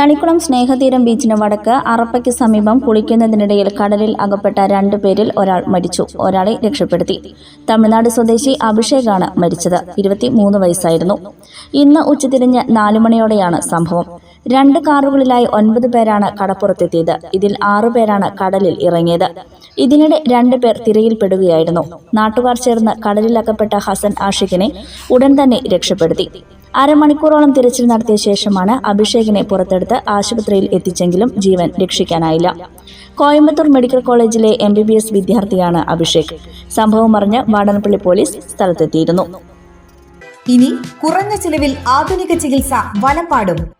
തളിക്കുളം സ്നേഹതീരം ബീച്ചിന് വടക്ക് അറപ്പയ്ക്ക് സമീപം കുളിക്കുന്നതിനിടയിൽ കടലിൽ അകപ്പെട്ട രണ്ടു പേരിൽ ഒരാൾ മരിച്ചു. ഒരാളെ രക്ഷപ്പെടുത്തി. തമിഴ്നാട് സ്വദേശി അഭിഷേകാണ് മരിച്ചത്. ഇരുപത്തിമൂന്ന് വയസ്സായിരുന്നു. ഇന്ന് ഉച്ചതിരിഞ്ഞ് നാലുമണിയോടെയാണ് സംഭവം. രണ്ട് കാറുകളിലായി ഒൻപത് പേരാണ് കടപ്പുറത്തെത്തിയത്. ഇതിൽ ആറുപേരാണ് കടലിൽ ഇറങ്ങിയത്. ഇതിനിടെ രണ്ടു പേർ തിരയിൽപ്പെടുകയായിരുന്നു. നാട്ടുകാർ ചേർന്ന് കടലിലകപ്പെട്ട ഹസൻ ആഷിഖിനെ ഉടൻ തന്നെ രക്ഷപ്പെടുത്തി. അരമണിക്കൂറോളം തിരച്ചിൽ നടത്തിയ ശേഷമാണ് അഭിഷേകിനെ പുറത്തെടുത്ത് ആശുപത്രിയിൽ എത്തിച്ചെങ്കിലും ജീവൻ രക്ഷിക്കാനായില്ല. കോയമ്പത്തൂർ മെഡിക്കൽ കോളേജിലെ എം ബി ബി എസ് വിദ്യാർത്ഥിയാണ് അഭിഷേക്. സംഭവം അറിഞ്ഞ് വാടനപ്പള്ളി പോലീസ് സ്ഥലത്തെത്തിയിരുന്നു. ഇനി കുറഞ്ഞ ചിലവിൽ ആധുനിക ചികിത്സ വലപ്പാടും.